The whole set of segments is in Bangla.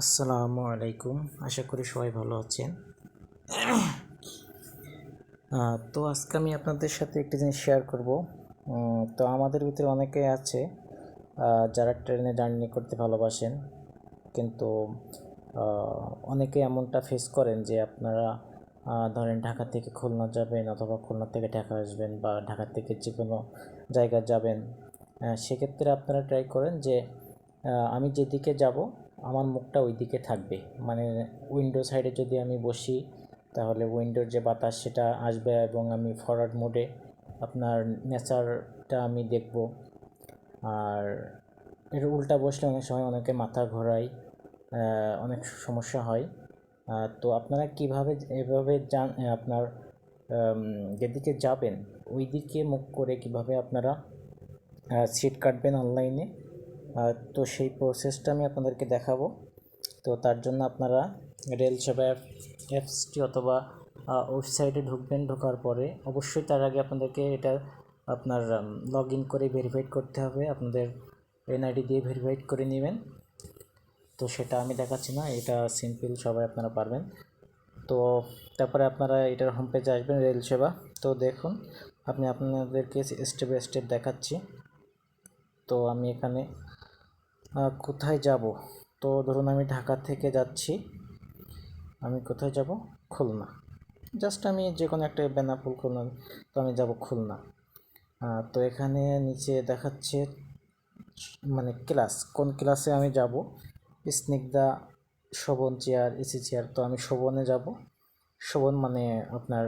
আসসালামু আলাইকুম। আশা করি সবাই ভালো আছেন। তো আজকে আমি আপনাদের সাথে একটি জিনিস শেয়ার করব। তো আমাদের ভিতরে অনেকে আছে যারা ট্রেনে জার্নি করতে ভালোবাসেন। কিন্তু অনেকে এমনটা ফেস করেন যে আপনারা ধরেন ঢাকা থেকে খুলনা যাবেন অথবা খুলনা থেকে ঢাকা আসবেন বা ঢাকা থেকে যে কোনো জায়গায় যাবেন। সেক্ষেত্রে আপনারা ট্রাই করেন যে আমি যেদিকে যাব আমার মুখটা ওই দিকে থাকবে। মানে উইন্ডো সাইডে যদি আমি বসি, তাহলে উইন্ডোর যে বাতাস সেটা আসবে এবং আমি ফরওয়ার্ড মোডে আপনার নেচারটা আমি দেখব। আর এর উল্টা বসলে অনেক সময় অনেকে মাথা ঘোরায় অনেক সমস্যা হয়। তো আপনারা কীভাবে এভাবে যান আপনার যেদিকে যাবেন ওই দিকে মুখ করে কীভাবে আপনারা সিট কাটবেন অনলাইনে তো সেই প্রসেসটা আমি আপনাদেরকে দেখাবো। তো তার জন্য আপনারা রেল সেবা অ্যাপসটি অথবা ওয়েবসাইটে ঢুকবেন, ঢোকার পরে অবশ্যই তার আগে আপনাদেরকে এটা আপনার লগ ইন করে ভেরিফাইড করতে হবে। আপনাদের এনআইডি দিয়ে ভেরিফাইড করে নেবেন। তো সেটা আমি দেখাচ্ছি না, এটা সিম্পল সবাই আপনারা পারবেন। তো তারপরে আপনারা এটার হোম পেজে আসবেন, রেল সেবা। তো দেখুন আপনি আপনাদেরকে স্টেপ বাই স্টেপ দেখাচ্ছি। তো আমি এখানে কোথায় যাব? তো ধরুন আমি ঢাকা থেকে যাচ্ছি। আমি কোথায় যাব? খুলনা। জাস্ট আমি যে কোনো একটা বেনাপুল, খুলনা। তো আমি যাব খুলনা। তো এখানে নিচে দেখাচ্ছে মানে ক্লাস। কোন ক্লাসে আমি যাব? Snigdha Shovan chair, AC chair. তো আমি শোভনে যাব। শোভন মানে আপনার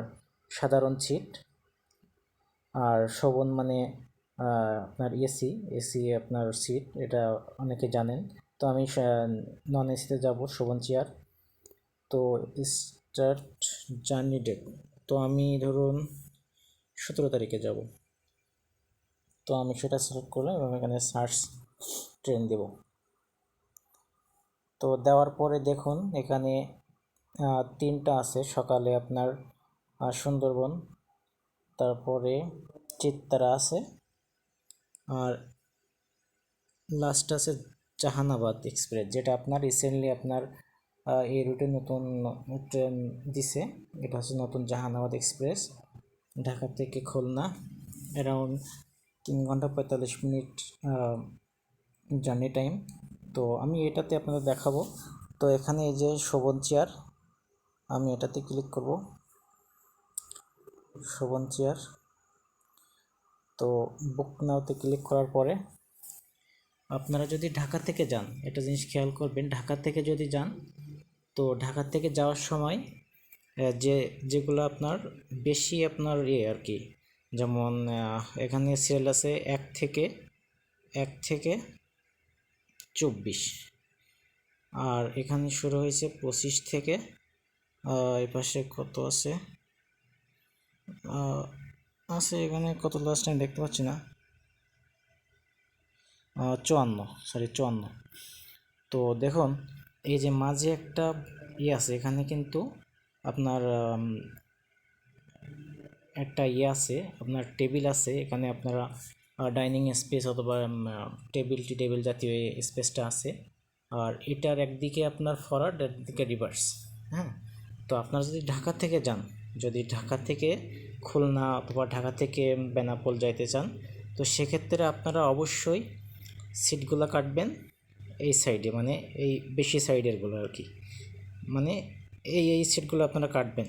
সাধারণ সিট। আর শোভন মানে আপনার এসি এসি আপনার সিট এটা অনেকে জানেন। তো আমি নন এসিতে যাব, শোভন চেয়ার। তো স্টার্ট জার্নি ডেট তো আমি ধরুন সতেরো তারিখে যাব। তো আমি সেটা সিলেক্ট করলাম এবং এখানে সার্চ ট্রেন দেব। তো দেওয়ার পরে দেখুন, এখানে তিনটা আছে। সকালে আপনার সুন্দরবন, তারপরে চিত্তারা আছে। আর লাস্ট আছে জাহানাবাদ এক্সপ্রেস, যেটা আপনার রিসেন্টলি আপনার এই রুটে নতুন, ট্রেন দিছে। এটা হচ্ছে নতুন জাহানাবাদ এক্সপ্রেস, ঢাকা থেকে খুলনা অ্যারাউন্ড তিন ঘণ্টা পঁয়তাল্লিশ মিনিট জার্নি টাইম তো আমি এটাতে আপনাদের দেখাবো। তো এখানে এই যে শোভন চেয়ার আমি এটাতে ক্লিক করব। শোভন চেয়ার তো বুক নাওতে ক্লিক করার পরে আপনারা যদি ঢাকা থেকে যান, একটা জিনিস খেয়াল করবেন, ঢাকা থেকে যদি যান, তো ঢাকা থেকে যাওয়ার সময় যে, যেগুলো আপনার বেশি আপনার ইয়ে আর কি, যেমন এখানে সেল আছে এক থেকে এক থেকে চব্বিশ। আর এখানে শুরু হয়েছে পঁচিশ থেকে এই পাশে কত আছে? আছে এখানে কত লাস্ট আমি দেখতে পাচ্ছি না। চুয়ান্ন সরি চুয়ান্ন। তো দেখুন, এই যে মাঝে একটা ইয়ে আছে, এখানে কিন্তু আপনার একটা ইয়ে আছে, আপনার টেবিল আছে, এখানে আপনারা ডাইনিং স্পেস অথবা টেবিল টি টেবিল জাতীয় স্পেসটা আছে। আর এটার একদিকে আপনার ফরওয়ার্ড একদিকে রিভার্স হ্যাঁ? তো আপনারা যদি ঢাকা থেকে যান, যদি ঢাকা থেকে খুলনা অথবা ঢাকা থেকে বেনাপোল যাইতে চান, তো সেক্ষেত্রে আপনারা অবশ্যই সিটগুলো কাটবেন এই সাইডে মানে এই বেশি সাইডেরগুলো আর কি। মানে এই এই সিটগুলো আপনারা কাটবেন,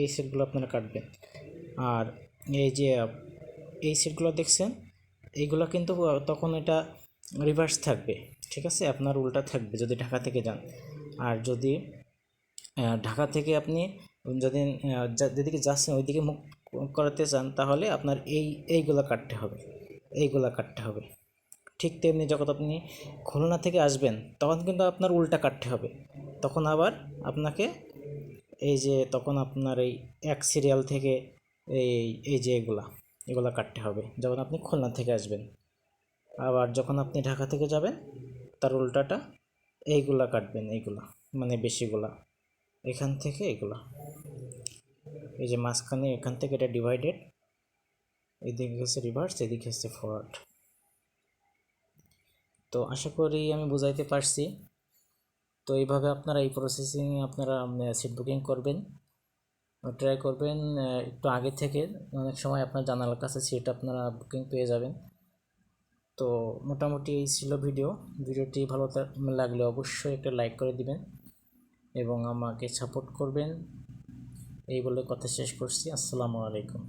এই সিটগুলো আপনারা কাটবেন। আর এই যে এই সিটগুলো দেখছেন, এইগুলো কিন্তু তখন এটা রিভার্স থাকবে, ঠিক আছে? আপনার উল্টা থাকবে যদি ঢাকা থেকে যান। আর যদি ঢাকা থেকে আপনি যদি যেদিকে যাচ্ছেন ওইদিকে মুখ করাতে চান, তাহলে আপনার এই, এইগুলো কাটতে হবে। এইগুলো কাটতে হবে। ঠিক তেমনি যখন আপনি খুলনা থেকে আসবেন, তখন কিন্তু আপনার উল্টা কাটতে হবে। তখন আবার আপনাকে এই যে, তখন আপনার এই এক সিরিয়াল থেকে এই এই যে এগুলা এগুলা কাটতে হবে। যখন আপনি খুলনা থেকে আসবেন। আবার যখন আপনি ঢাকা থেকে যাবেন, তার উল্টাটা এইগুলা কাটবেন, এইগুলা মানে বেশিগুলা। এখান থেকে এগুলা। এই যে মাঝখানে এখান থেকে এটা ডিভাইডেড এদিকে হচ্ছে রিভার্স এদিকে হচ্ছে ফরওয়ার্ড তো আশা করি আমি বুঝাইতে পারছি। তো এইভাবে আপনারা এই প্রসেসিং আপনারা সিট বুকিং করবেন। ট্রাই করবেন একটু আগে থেকে, অনেক সময় আপনার জানালার কাছে সিট আপনারা বুকিং পেয়ে যাবেন। তো মোটামুটি এই ছিল ভিডিও ভিডিওটি ভালো লাগলে অবশ্যই একটা লাইক করে দিবেন এবং আমাকে সাপোর্ট করবেন। এই বলে কথা শেষ করছি। আসসালামু আলাইকুম।